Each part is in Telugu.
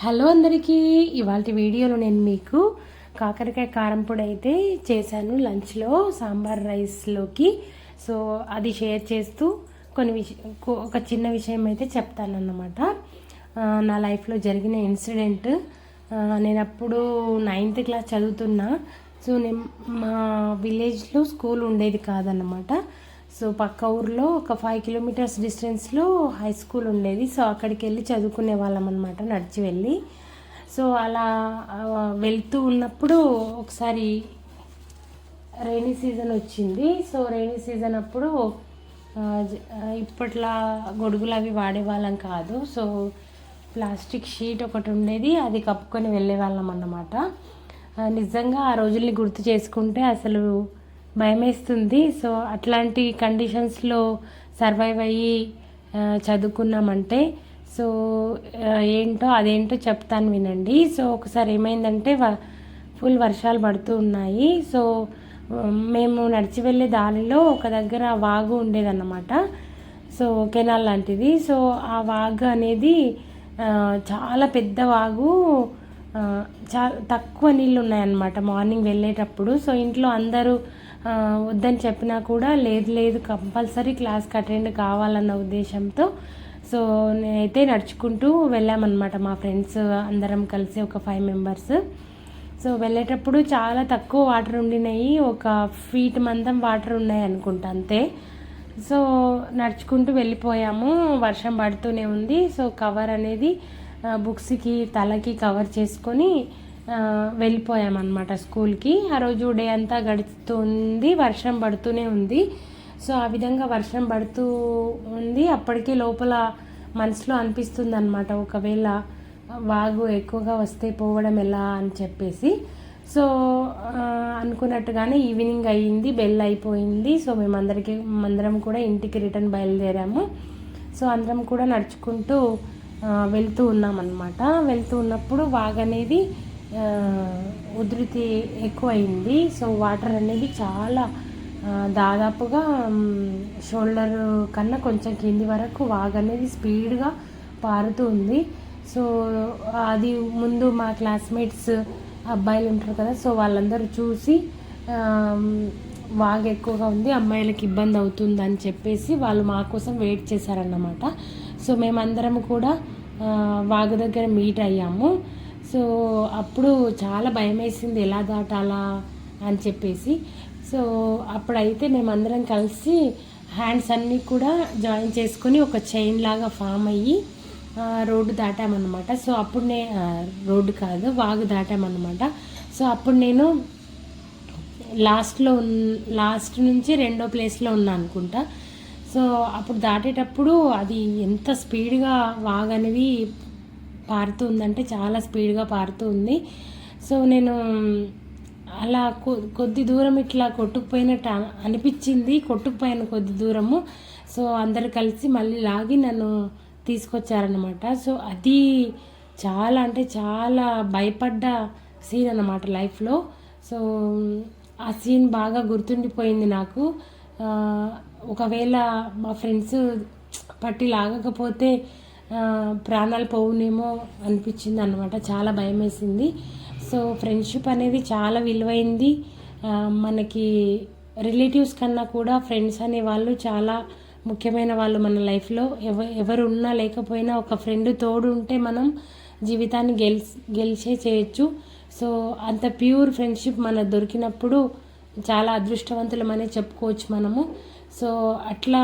హలో అందరికీ ఇవాళ వీడియోలో నేను మీకు కాకరకాయ కారం పొడి అయితే చేశాను లంచ్లో సాంబార్ రైస్లోకి. సో అది షేర్ చేస్తూ కొన్ని విష ఒక చిన్న విషయం అయితే చెప్తానన్నమాట. నా లైఫ్లో జరిగిన ఇన్సిడెంట్. నేను అప్పుడు నైన్త్ క్లాస్ చదువుతున్నా. సో నేను మా విలేజ్లో స్కూల్ ఉండేది కాదన్నమాట. సో పక్క ఊర్లో ఒక ఫైవ్ కిలోమీటర్స్ డిస్టెన్స్లో హై స్కూల్ ఉండేది. సో అక్కడికి వెళ్ళి చదువుకునే వాళ్ళం అనమాట నడిచి వెళ్ళి. సో అలా వెళ్తూ ఉన్నప్పుడు ఒకసారి రైనీ సీజన్ వచ్చింది. సో రైనీ సీజన్ అప్పుడు ఇప్పట్లా గొడుగులు అవి వాడేవాళ్ళం కాదు. సో ప్లాస్టిక్ షీట్ ఒకటి ఉండేది అది కప్పుకొని వెళ్ళే వాళ్ళం అన్నమాట. నిజంగా ఆ రోజుల్ని గుర్తు చేసుకుంటే అసలు భయమేస్తుంది. సో అట్లాంటి కండిషన్స్లో సర్వైవ్ అయ్యి చదువుకున్నామంటే సో ఏంటో అదేంటో చెప్తాను వినండి. సో ఒకసారి ఏమైందంటే ఫుల్ వర్షాలు పడుతూ ఉన్నాయి. సో మేము నడిచి వెళ్ళే దారిలో ఒక దగ్గర వాగు ఉండేదన్నమాట. సో కెనాల్ లాంటిది. సో ఆ వాగు అనేది చాలా పెద్ద వాగు చాలా తక్కువ నీళ్ళు ఉన్నాయన్నమాట మార్నింగ్ వెళ్ళేటప్పుడు. సో ఇంట్లో అందరూ వద్దని చెప్పినా కూడా లేదు లేదు కంపల్సరీ క్లాస్కి అటెండ్ కావాలన్న ఉద్దేశంతో. సో నేనైతే నడుచుకుంటూ వెళ్ళామన్నమాట మా ఫ్రెండ్స్ అందరం కలిసి ఒక ఫైవ్ మెంబర్స్. సో వెళ్ళేటప్పుడు చాలా తక్కువ వాటర్ ఉండినాయి. ఒక ఫీట్ మందం వాటర్ ఉన్నాయి అనుకుంటా అంతే. సో నడుచుకుంటూ వెళ్ళిపోయాము. వర్షం పడుతూనే ఉంది. సో కవర్ అనేది బుక్స్కి తలకి కవర్ చేసుకొని వెళ్ళిపోయామన్నమాట స్కూల్కి. ఆ రోజు డే అంతా గడుస్తుంది వర్షం పడుతూనే ఉంది. సో ఆ విధంగా వర్షం పడుతూ ఉంది. అప్పటికే లోపల మనసులో అనిపిస్తుంది అనమాట ఒకవేళ వాగు ఎక్కువగా వస్తే పోవడం ఎలా అని చెప్పేసి. సో అనుకున్నట్టుగానే ఈవినింగ్ అయ్యింది బెల్ అయిపోయింది. సో మేమందరికి అందరం కూడా ఇంటికి రిటర్న్ బయలుదేరాము. సో అందరం కూడా నడుచుకుంటూ వెళ్తూ ఉన్నామన్నమాట. వెళ్తూ ఉన్నప్పుడు వాగ్ అనేది ఉధృతి ఎక్కువైంది. సో వాటర్ అనేది చాలా దాదాపుగా షోల్డర్ కన్నా కొంచెం కింది వరకు వాగ్ అనేది స్పీడ్గా పారుతూ ఉంది. సో అది ముందు మా క్లాస్మేట్స్ అబ్బాయిలు ఉంటారు కదా సో వాళ్ళందరూ చూసి వాగ్ ఎక్కువగా ఉంది అమ్మాయిలకి ఇబ్బంది అవుతుంది అని చెప్పేసి వాళ్ళు మా కోసం వెయిట్ చేశారన్నమాట. సో మేమందరం కూడా వాగు దగ్గర మీట్ అయ్యాము. సో అప్పుడు చాలా భయం వేసింది ఎలా దాటాలా అని చెప్పేసి. సో అప్పుడైతే మేమందరం కలిసి హ్యాండ్స్ అన్నీ కూడా జాయిన్ చేసుకొని ఒక చైన్ లాగా ఫామ్ అయ్యి రోడ్డు దాటామన్నమాట. సో అప్పుడు నే రోడ్డు కాదు వాగు దాటామన్నమాట. సో అప్పుడు నేను లాస్ట్లో లాస్ట్ నుంచి రెండో ప్లేస్లో ఉన్నా అనుకుంటా. సో అప్పుడు దాటేటప్పుడు అది ఎంత స్పీడ్గా వాగనేది పారుతుందంటే చాలా స్పీడ్గా పారుతుంది సో నేను అలా కొద్ది దూరం ఇట్లా కొట్టుకుపోయినట్టు అనిపించింది. కొట్టుకుపోయాను కొద్ది దూరము. సో అందరు కలిసి మళ్ళీ లాగి నన్ను తీసుకొచ్చారనమాట సో అది చాలా అంటే చాలా భయపడ్డ సీన్ అనమాట లైఫ్లో. సో ఆ సీన్ బాగా గుర్తుండిపోయింది నాకు. ఒకవేళ మా ఫ్రెండ్స్ పట్టి లాగకపోతే ప్రాణాలు పోవునేమో అనిపించింది అనమాట చాలా భయం వేసింది సో ఫ్రెండ్షిప్ అనేది చాలా విలువైంది. మనకి రిలేటివ్స్ కన్నా కూడా ఫ్రెండ్స్ అనే వాళ్ళు చాలా ముఖ్యమైన వాళ్ళు మన లైఫ్లో. ఎవ ఎవరు ఉన్నా లేకపోయినా ఒక ఫ్రెండ్ తోడు ఉంటే మనం జీవితాన్ని గెల్ గెలిచే చేయొచ్చు. సో అంత ప్యూర్ ఫ్రెండ్షిప్ మన దొరికినప్పుడు చాలా అదృష్టవంతులమనే చెప్పుకోవచ్చు మనము. సో అట్లా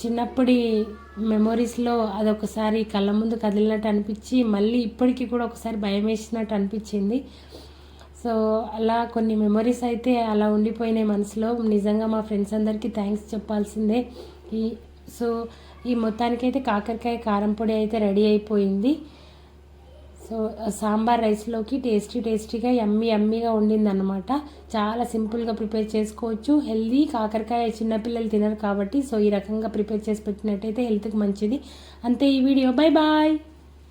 చిన్నప్పటి మెమొరీస్లో అదొకసారి కళ్ళ ముందు కదిలినట్టు అనిపించి మళ్ళీ ఇప్పటికీ కూడా ఒకసారి భయం వేసినట్టు అనిపించింది. సో అలా కొన్ని మెమొరీస్ అయితే అలా ఉండిపోయినాయి మనసులో. నిజంగా మా ఫ్రెండ్స్ అందరికీ థ్యాంక్స్ చెప్పాల్సిందే. ఈ సో ఈ మొత్తానికైతే కాకరకాయ కారం పొడి అయితే రెడీ అయిపోయింది. సో సాంబార్ రైస్లోకి టేస్టీ టేస్టీగా ఎమ్మి ఎమ్మిగా ఉండిందనమాట చాలా సింపుల్గా ప్రిపేర్ చేసుకోవచ్చు. హెల్దీ కాకరకాయ చిన్నపిల్లలు తినరు కాబట్టి సో ఈ రకంగా ప్రిపేర్ చేసి పెట్టినట్టయితే హెల్త్కి మంచిది. అంతే ఈ వీడియో. Bye bye!